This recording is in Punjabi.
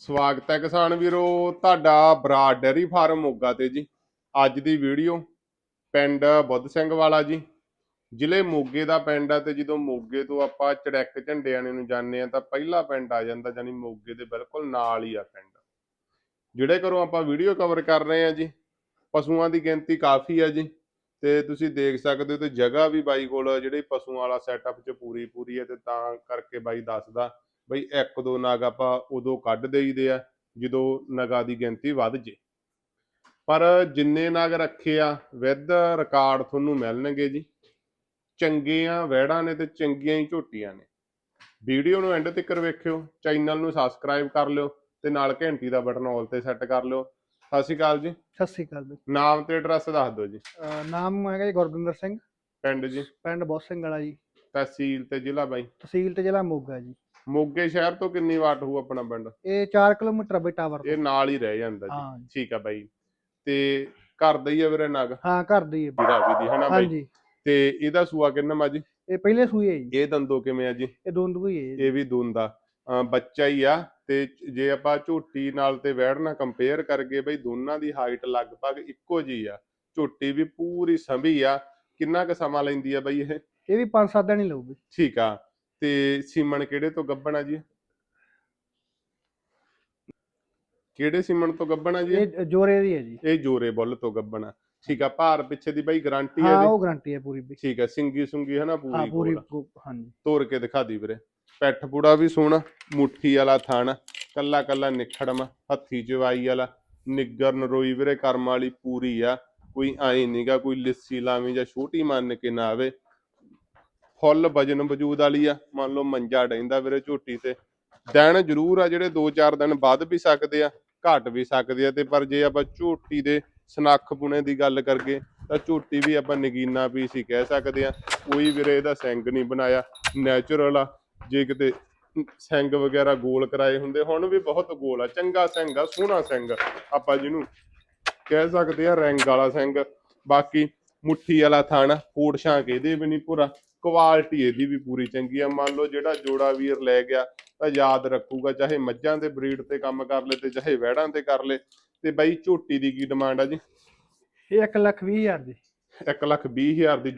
ਸਵਾਗਤ ਹੈ ਕਿਸਾਨ ਵੀਰੋ, ਤੁਹਾਡਾ ਬਰਾਡ ਡੈਰੀ ਫਾਰਮ ਮੋਗਾ ਤੇ ਜੀ। ਅੱਜ ਦੀ ਵੀਡੀਓ ਪਿੰਡ ਬੁੱਧ ਸਿੰਘ ਵਾਲਾ ਜੀ। ਜ਼ਿਲ੍ਹੇ ਮੋਗੇ ਦਾ ਪਿੰਡ ਆ ਤੇ ਜਦੋਂ ਮੋਗੇ ਤੋਂ ਆਪਾਂ ਚੜੈਕ ਝੰਡਿਆਣੇ ਨੂੰ ਜਾਂਦੇ ਆ ਤਾਂ ਪਹਿਲਾ ਪਿੰਡ ਆ ਜਾਂਦਾ ਜਾਨੀ ਮੋਗੇ ਦੇ ਬਿਲਕੁਲ ਨਾਲ ਹੀ ਆ ਪਿੰਡ। ਜਿਹੜੇ ਘਰੋਂ ਆਪਾਂ ਵੀਡੀਓ ਕਵਰ ਕਰ ਰਹੇ ਆ ਜੀ, ਪਸ਼ੂਆਂ ਦੀ ਗਿਣਤੀ ਕਾਫੀ ਆ ਜੀ ਤੇ ਤੁਸੀਂ ਦੇਖ ਸਕਦੇ ਹੋ ਤੇ ਜਗ੍ਹਾ ਵੀ ਬਾਈ ਕੋਲ ਜਿਹੜੇ ਪਸ਼ੂਆਂ ਵਾਲਾ ਸੈਟਅਪ ਚ ਪੂਰੀ ਪੂਰੀ ਹੈ ਤੇ ਤਾਂ ਕਰਕੇ ਬਾਈ ਦੱਸਦਾ ਬਈ ਇੱਕ ਦੋ ਨਗ ਆਪਾਂ ਉਦੋਂ ਕੱਢ ਦੇਈਦੇ ਆ ਜਦੋਂ ਨਗਾਂ ਦੀ ਗਿਣਤੀ ਵੱਧ ਜੇ। ਪਰ ਜਿੰਨੇ ਨਗ ਰੱਖੇ ਆ ਵਿਦ ਰਿਕਾਰਡ ਤੁਹਾਨੂੰ ਮਿਲਣਗੇ ਜੀ। ਚੰਗੀਆਂ ਵਹਿੜਾਂ ਨੇ ਤੇ ਚੰਗੀਆਂ ਹੀ ਝੋਟੀਆਂ ਨੇ। ਵੀਡੀਓ ਨੂੰ ਐਂਡ ਤੱਕ ਵੇਖਿਓ ਚੈਨਲ ਨੂੰ ਸਬਸਕ੍ਰਾਈਬ ਕਰ ਲਿਓ ਤੇ ਨਾਲ ਘੰਟੀ ਦਾ ਬਟਨ ਆਲ ਤੇ ਸੈੱਟ ਕਰ ਲਿਓ। ਸਤਿ ਸ਼੍ਰੀ ਅਕਾਲ ਜੀ। ਸਤਿ ਸ੍ਰੀ ਅਕਾਲ ਜੀ। ਨਾਮ ਤੇ ਐਡਰੈਸ ਦੱਸ ਦਿਓ ਜੀ। ਨਾਮ ਹੈਗਾ ਜੀ ਗੁਰਬਿੰਦਰ ਸਿੰਘ। ਪਿੰਡ ਜੀ। ਪਿੰਡ ਬੋਸ ਸਿੰਘ ਵਾਲਾ ਜੀ। ਤਹਿਸੀਲ ਤੇ ਜ਼ਿਲ੍ਹਾ ਬਾਈ। ਤਹਿਸੀਲ ਤੇ ਜ਼ਿਲ੍ਹਾ ਮੋਗਾ ਜੀ। ਮੋਗੇ ਸ਼ਹਿਰ ਤੋਂ ਕਿੰਨੀ ਵਾਟ ਹੋਊ ਆਪਣਾ ਪਿੰਡ? ਇਹ 4 ਕਿਲੋਮੀਟਰ ਆ ਬਈ ਟਾਵਰ ਤੋਂ। ਇਹ ਨਾਲ ਹੀ ਰਹਿ ਜਾਂਦਾ ਜੀ। ਹਾਂ ਜੀ। ਠੀਕ ਆ ਬਾਈ। ਤੇ ਘਰ ਦਾ ਹੀ ਆ ਵੀਰੇ ਨਗ? ਹਾਂ ਘਰ ਦੀ ਹੈ ਵੀਰਾ ਵੀ ਦੀ ਹਨਾ ਬਾਈ? ਹਾਂਜੀ। ਤੇ ਇਹਦਾ ਸੂਆ ਕਿੰਨਾ ਮਾ ਜੀ? ਇਹ ਪਹਿਲੇ ਸੂਏ ਹੈ ਜੀ। ਇਹ ਦੰਦੋ ਕਿਵੇਂ ਆ ਜੀ? ਇਹ ਦੋਨੋਂ ਹੀ ਹੈ ਜੀ। ਇਹ ਵੀ ਦੂੰਦਾ ਬੱਚਾ ਹੀ ਆ ਤੇ ਜੇ ਆਪਾਂ ਝੋਟੀ ਨਾਲ ਤੇ ਵੈੜ ਨਾਲ ਕੰਪੇਅਰ ਕਰਗੇ ਬਈ ਦੋਨਾਂ ਦੀ ਹਾਈਟ ਲਗਭਗ ਇੱਕੋ ਜੀ ਆ। ਝੋਟੀ ਵੀ ਪੂਰੀ ਸੰਭੀ ਆ। ਕਿੰਨਾ ਕੁ ਸਮਾਂ ਲੈਂਦੀ ਆ ਬਈ ਇਹ? ਇਹ ਵੀ 5-7 ਦਿਨ ਹੀ ਲਊਗੀ। ਠੀਕ ਆ। ਤੇ ਸੀਮਨ ਕਿਹੜੇ ਤੋਂ ਗੱਬਣਾ ਜੀ? ਕਿਹੜੇ ਸੀਮਨ ਤੋਂ ਗੱਬਣਾ ਜੀ? ਇਹ ਜੋਰੇ ਦੀ ਹੈ ਜੀ। ਇਹ ਜੋਰੇ ਬੁੱਲ ਤੋਂ ਗੱਬਣਾ ਠੀਕ ਆ ਭਾਰ ਪਿੱਛੇ ਦੀ ਬਾਈ ਗਾਰੰਟੀ ਹੈ ਹਾਂ ਉਹ ਗਾਰੰਟੀ ਹੈ ਪੂਰੀ ਠੀਕ ਆ ਸਿੰਗੀ ਸੁੰਗੀ ਹਾਂ ਪੂਰੀ ਪੂਰੀ ਗੋਲ। ਗੋ- ਹਾਂਜੀ। ਤੋੜ ਕੇ ਦਿਖਾ ਦੀ ਵੀਰੇ। ਪੈਠ ਪੂੜਾ ਵੀ ਸੋਹਣਾ ਮੁੱਠੀ ਵਾਲਾ ਥਣ ਕੱਲਾ ਕੱਲਾ ਨਿਖੜਮ ਹੱਥੀ ਚਵਾਈ ਵਾਲਾ। ਨਿੱਗਰ ਨਰੋਈ ਵੀਰੇ ਕਰਮ ਵਾਲੀ ਪੂਰੀ ਆ। ਕੋਈ ਆਈ ਨਹੀਂਗਾ ਕੋਈ ਲਿੱਸੀ ਲਾਵੀਂ ਜਾਂ ਛੋਟੀ ਮੰਨ ਕੇ ਨਾ ਆਵੇ। ਫੁੱਲ ਵਜਨ ਵਜੂਦ ਵਾਲੀ ਆ। ਮੰਨ ਲਓ ਮੰਜਾ ਡੈਂਦਾ ਵੀਰੇ ਝੋਟੀ ਤੇ। ਦਿਨ ਜ਼ਰੂਰ ਆ ਜਿਹੜੇ 2-4 ਦਿਨ ਵੱਧ ਵੀ ਸਕਦੇ ਆ, ਘਟ ਵੀ ਸਕਦੇ ਆ ਤੇ ਪਰ ਜੇ ਆਪਾਂ ਝੋਟੀ ਦੇ ਸਨੱਖ ਪੁਣੇ ਦੀ ਗੱਲ ਕਰਗੇ ਤਾਂ ਝੋਟੀ ਵੀ ਆਪਾਂ ਨਗੀਨਾ ਪੀਸ ਹੀ ਕਹਿ ਸਕਦੇ ਆ। ਕੋਈ ਵੀਰੇ ਇਹਦਾ ਸਿੰਗ ਨਹੀਂ ਬਣਾਇਆ। ਨੈਚੁਰਲ ਆ। ਜੇ ਕਿਤੇ ਸਿੰਗ ਵਗੈਰਾ ਗੋਲ ਕਰਾਏ ਹੁੰਦੇ, ਹੁਣ ਵੀ ਬਹੁਤ ਗੋਲ ਆ। ਚੰਗਾ ਸਿੰਘ ਆ, ਸੋਹਣਾ ਸਿੰਗ ਆਪਾਂ ਜਿਹਨੂੰ ਕਹਿ ਸਕਦੇ ਆ, ਰੈਂਗ ਵਾਲਾ ਸਿੰਘ ਬਾਕੀ ਮੁੱਠੀ ਵਾਲਾ ਥਣ ਫੋੜ ਛਾਂਕ ਇਹਦੇ ਵੀ ਨਹੀਂ ਪੂਰਾ ਕੁਆਲਿਟੀ ਇਹਦੀ ਵੀ ਪੂਰੀ ਚੰਗੀ ਆ। ਮੰਨ ਲਓ ਜਿਹੜਾ ਜੋੜਾ ਵੀਰ ਲੈ ਗਿਆ ਤਾਂ ਯਾਦ ਰੱਖੂਗਾ ਚਾਹੇ ਮੱਝਾਂ ਦੇ ਬਰੀਡ ਤੇ ਕੰਮ ਕਰ ਲੇ ਤੇ ਚਾਹੇ ਵਹਿੜਾਂ ਤੇ ਕਰ ਲੇ ਤੇ ਬਾਈ ਝੋਟੀ ਦੀ ਕੀ ਡਿਮਾਂਡ ਆ ਜੀ? ਇਹ 1 ਲੱਖ 20 ਹਜ਼ਾਰ ਦੀ। 1 ਲੱਖ 20 ਹਜ਼ਾਰ ਦੀ